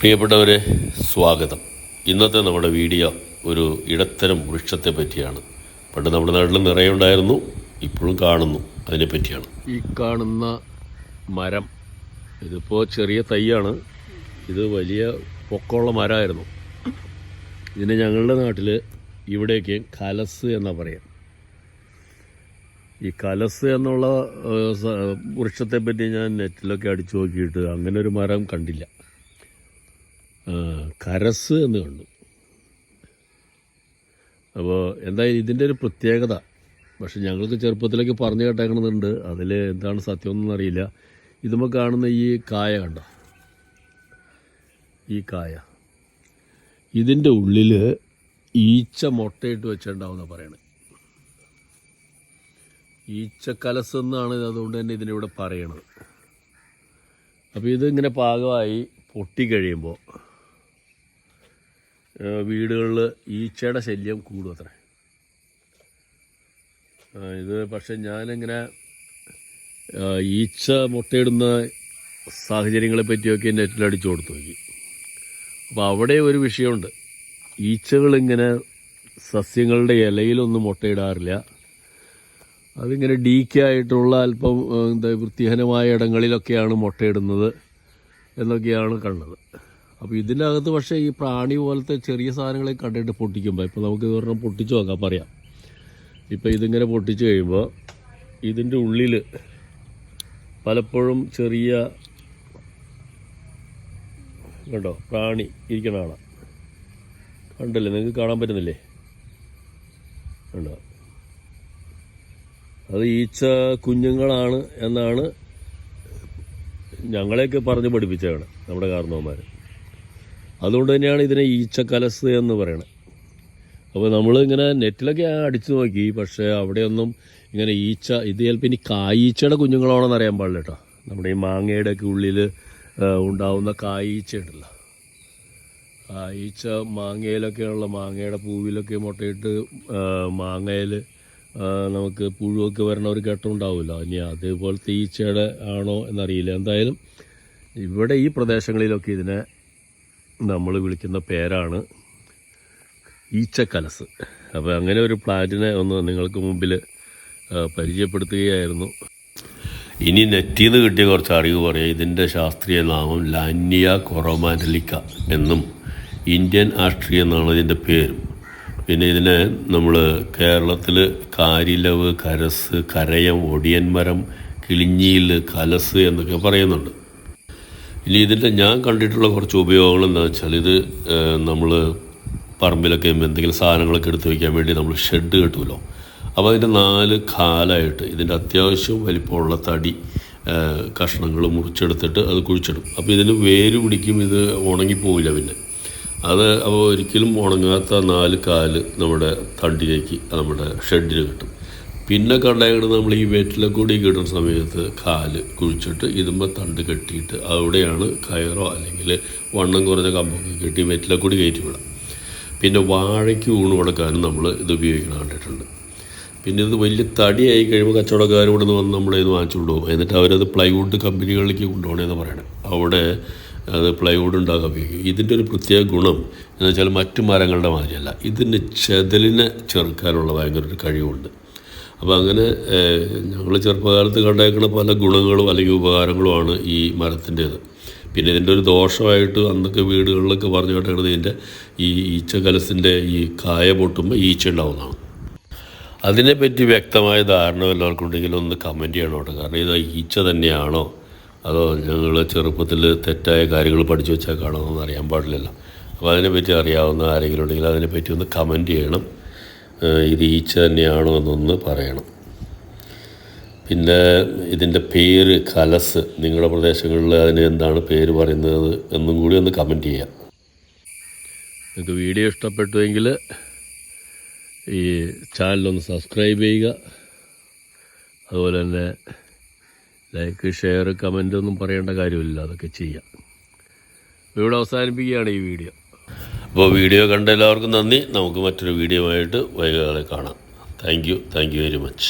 പ്രിയപ്പെട്ടവരെ സ്വാഗതം. ഇന്നത്തെ നമ്മുടെ വീഡിയോ ഒരു ഇടത്തരം വൃക്ഷത്തെ പറ്റിയാണ്. പണ്ട് നമ്മുടെ നാട്ടിൽ നിറയെ ഉണ്ടായിരുന്നു ഇപ്പോഴും കാണുന്നു. അതിനെ പറ്റിയാണ്. ഈ കാണുന്ന മരം ഇതിപ്പോൾ ചെറിയ തൈയാണ്. ഇത് വലിയ പൊക്കമുള്ള മരമായിരുന്നു. ഇതിനെ ഞങ്ങളുടെ നാട്ടിൽ ഇവിടേക്ക് കലസ് എന്നാ പറയാം. ഈ കലസ് എന്നുള്ള വൃക്ഷത്തെ പറ്റി ഞാൻ നെറ്റിലൊക്കെ അടിച്ചു നോക്കിയിട്ട് അങ്ങനെ ഒരു മരം കണ്ടില്ല. കരസ് എന്ന് കണ്ടു. അപ്പോൾ എന്തായാലും ഇതിന്റെ ഒരു പ്രത്യേകത പക്ഷെ ഞങ്ങൾക്ക് ചെറുപ്പത്തിലേക്ക് പറഞ്ഞു കേട്ടേക്കണമെന്നുണ്ട് അതിൽ എന്താണ് സത്യമൊന്നും അറിയില്ല. ഇതുമ്പോൾ കാണുന്ന ഈ കായ കണ്ട? ഈ കായ. ഇതിന്റെ ഉള്ളിൽ ഈച്ച മുട്ടയിട്ട് വെച്ചിട്ടുണ്ടാവുന്ന പറയണത് ഈച്ചക്കലസ് എന്നാണ് അതുകൊണ്ട് തന്നെ ഇതിനിവിടെ പറയണത്. അപ്പോൾ ഇതിങ്ങനെ പാകമായി പൊട്ടിക്കഴിയുമ്പോൾ വീടുകളിൽ ഈച്ചയുടെ ശല്യം കൂടും അത്ര ഇത് പക്ഷെ ഞാനിങ്ങനെ ഈച്ച മുട്ടയിടുന്ന സാഹചര്യങ്ങളെ പറ്റിയൊക്കെ നെറ്റിൽ അടിച്ചു കൊടുത്തു നോക്കി. അപ്പോൾ അവിടെ ഒരു വിഷയമുണ്ട്. ഈച്ചകളിങ്ങനെ സസ്യങ്ങളുടെ ഇലയിലൊന്നും മുട്ടയിടാറില്ല. അതിങ്ങനെ ഡീക്കായിട്ടുള്ള അല്പം എന്താ വൃത്തിഹീനമായ ഇടങ്ങളിലൊക്കെയാണ് മുട്ടയിടുന്നത് എന്നൊക്കെയാണ് കണ്ടത്. അപ്പോൾ ഇതിനകത്ത് പക്ഷേ ഈ പ്രാണി പോലത്തെ ചെറിയ സാധനങ്ങളെ കണ്ടിട്ട് പൊട്ടിക്കുമ്പോൾ ഇപ്പോൾ നമുക്ക് ഇതൊരെണ്ണം പൊട്ടിച്ച് നോക്കാൻ പറയാം. ഇപ്പൊ ഇതിങ്ങനെ പൊട്ടിച്ച് കഴിയുമ്പോൾ ഇതിന്റെ ഉള്ളിൽ പലപ്പോഴും ചെറിയ കണ്ടോ പ്രാണി ഇരിക്കണ കാണാം. കണ്ടല്ലേ? നിങ്ങൾക്ക് കാണാൻ പറ്റുന്നില്ലേ? കണ്ടോ? അത് ഈച്ച കുഞ്ഞുങ്ങളാണ് എന്നാണ് ഞങ്ങളെയൊക്കെ പറഞ്ഞ് പഠിപ്പിച്ചതാണ് നമ്മുടെ കാരണവന്മാർ അതുകൊണ്ട് തന്നെയാണ് ഇതിനെ ഈച്ചക്കലസ് എന്ന് പറയുന്നത് അപ്പോൾ നമ്മളിങ്ങനെ നെറ്റിലൊക്കെ അടിച്ചു നോക്കി പക്ഷേ അവിടെയൊന്നും ഇങ്ങനെ ഈച്ച ഇത് ചിലപ്പോൾ ഇനി കായീച്ചയുടെ കുഞ്ഞുങ്ങളാണെന്ന് അറിയാൻ പാടില്ല കേട്ടോ നമ്മുടെ ഈ മാങ്ങയുടെ ഒക്കെ ഉള്ളിൽ ഉണ്ടാവുന്ന കായീച്ച ഉണ്ടല്ലോ. കായീച്ച മാങ്ങയിലൊക്കെയുള്ള മാങ്ങയുടെ പൂവിലൊക്കെ മുട്ടയിട്ട് മാങ്ങയിൽ നമുക്ക് പുഴുവൊക്കെ വരണ ഒരു ഘട്ടം ഉണ്ടാവുമല്ലോ. ഇനി അതേപോലത്തെ ഈച്ചയുടെ ആണോ എന്നറിയില്ല. എന്തായാലും ഇവിടെ ഈ പ്രദേശങ്ങളിലൊക്കെ ഇതിനെ നമ്മൾ വിളിക്കുന്ന പേരാണ് ഈച്ചക്കലസ്. അപ്പോൾ അങ്ങനെ ഒരു പ്ലാന്റിനെ ഒന്ന് നിങ്ങൾക്ക് മുമ്പിൽ പരിചയപ്പെടുത്തുകയായിരുന്നു. ഇനി നെറ്റിൽ നിന്ന് കിട്ടിയ കുറച്ച് അറിവ് പറയാം. ഇതിന്റെ ശാസ്ത്രീയ നാമം ലാന്യ കൊറോമാൻഡലിക്ക എന്നും ഇന്ത്യൻ ആഷ്ട്രി എന്നാണ് ഇതിന്റെ പേരും. പിന്നെ ഇതിനെ നമ്മൾ കേരളത്തിൽ കാരിലവ് കരസ് കരയം ഒടിയൻമരം കിളിഞ്ഞിയിൽ കലസ് എന്നൊക്കെ പറയുന്നുണ്ട്. ഇനി ഇതിന്റെ ഞാൻ കണ്ടിട്ടുള്ള കുറച്ച് ഉപയോഗങ്ങൾ എന്താണെന്ന് വെച്ചാൽ ഇത് നമ്മൾ പറമ്പിലൊക്കെ എന്തെങ്കിലും സാധനങ്ങളൊക്കെ എടുത്ത് വയ്ക്കാൻ വേണ്ടി നമ്മൾ ഷെഡ് കെട്ടുമല്ലോ അപ്പോൾ അതിന്റെ നാല് കാലായിട്ട് ഇതിന്റെ അത്യാവശ്യം വലിപ്പമുള്ള തടി കഷ്ണങ്ങൾ മുറിച്ചെടുത്തിട്ട് അത് കുഴിച്ചിടും. അപ്പോൾ ഇതിന് വേര് പിടിക്കും ഇത് ഉണങ്ങിപ്പോവില്ല പിന്നെ. അത് അപ്പോൾ ഒരിക്കലും ഉണങ്ങാത്ത നാല് കാൽ നമ്മുടെ തണ്ടിലേക്ക് നമ്മുടെ ഷെഡിൽ കിട്ടും. പിന്നെ കണ്ടേക്കണ് നമ്മൾ ഈ വെറ്റില കൂടി കിട്ടുന്ന സമയത്ത് കാൽ കുഴിച്ചിട്ട് ഇതുമ്പോൾ തണ്ട് കെട്ടിയിട്ട് അവിടെയാണ് കയറോ അല്ലെങ്കിൽ വണ്ണം കുറഞ്ഞ കമ്പൊക്കെ കെട്ടി വെറ്റില കൂടി കയറ്റി വിടാം. പിന്നെ വാഴയ്ക്ക് ഊണ് കൊടുക്കാനും നമ്മൾ ഇത് ഉപയോഗിക്കണം കണ്ടിട്ടുണ്ട്. പിന്നെ ഇത് വലിയ തടിയായി കഴിയുമ്പോൾ കച്ചവടക്കാർ ഇവിടെ നിന്ന് വന്ന് നമ്മളെ വാങ്ങിച്ചു കൊണ്ടുപോകും. എന്നിട്ട് അവരത് പ്ലൈവുഡ് കമ്പനികളിലേക്ക് കൊണ്ടുപോകണമെന്ന് പറയണം. അവിടെ അത് പ്ലൈവുഡ് ഉണ്ടാക്കാൻ ഉപയോഗിക്കും. ഇതിന്റെ ഒരു പ്രത്യേക ഗുണം എന്ന് വെച്ചാൽ മറ്റു മരങ്ങളുടെ മാതിരിയല്ല. ഇതിന് ചെതലിനെ ചെറുക്കാനുള്ള ഭയങ്കര ഒരു കഴിവുണ്ട്. അപ്പോൾ അങ്ങനെ ഞങ്ങൾ ചെറുപ്പകാലത്ത് കണ്ടേക്കുന്ന പല ഗുണങ്ങളും അല്ലെങ്കിൽ ഉപകാരങ്ങളുമാണ് ഈ മരത്തിന്റേത്. പിന്നെ ഇതിന്റെ ഒരു ദോഷമായിട്ട് അന്നൊക്കെ വീടുകളിലൊക്കെ പറഞ്ഞു കേട്ടേക്കുന്നത് ഇതിന്റെ ഈ ഈച്ച കലസിന്റെ ഈ കായ പൊട്ടുമ്പോൾ ഈച്ച ഉണ്ടാവുന്നതാണ്. അതിനെപ്പറ്റി വ്യക്തമായ ധാരണ വല്ലവർക്കും ഉണ്ടെങ്കിൽ ഒന്ന് കമന്റ് ചെയ്യണം കേട്ടോ. കാരണം ഇത് ഈച്ച തന്നെയാണോ? അതോ ഞങ്ങൾ ചെറുപ്പത്തിൽ തെറ്റായ കാര്യങ്ങൾ പഠിച്ചു വെച്ചാൽ കാണുമെന്നൊന്നും അറിയാൻ പാടില്ലല്ലോ. അപ്പോൾ അതിനെപ്പറ്റി അറിയാവുന്ന ആരെങ്കിലും ഉണ്ടെങ്കിൽ അതിനെപ്പറ്റി ഒന്ന് കമന്റ് ചെയ്യണം. ഇത് ഈച്ച തന്നെയാണോ എന്നൊന്ന് പറയണം. പിന്നെ ഇതിന്റെ പേര് കലസ് നിങ്ങളുടെ പ്രദേശങ്ങളിൽ അതിന് എന്താണ് പേര് പറയുന്നത് എന്നും കൂടി ഒന്ന് കമന്റ് ചെയ്യാം. നിങ്ങൾക്ക് വീഡിയോ ഇഷ്ടപ്പെട്ടുവെങ്കിൽ ഈ ചാനലൊന്ന് സബ്സ്ക്രൈബ് ചെയ്യുക. അതുപോലെ തന്നെ ലൈക്ക് ഷെയർ കമന്റ് ഒന്നും പറയേണ്ട കാര്യമില്ല. അതൊക്കെ ചെയ്യാം. ഇവിടെ അവസാനിപ്പിക്കുകയാണ് ഈ വീഡിയോ. അപ്പോൾ വീഡിയോ കണ്ട എല്ലാവർക്കും നന്ദി. നമുക്ക് മറ്റൊരു വീഡിയോ ആയിട്ട് വൈകാതെ കാണാം. Thank you thank you very much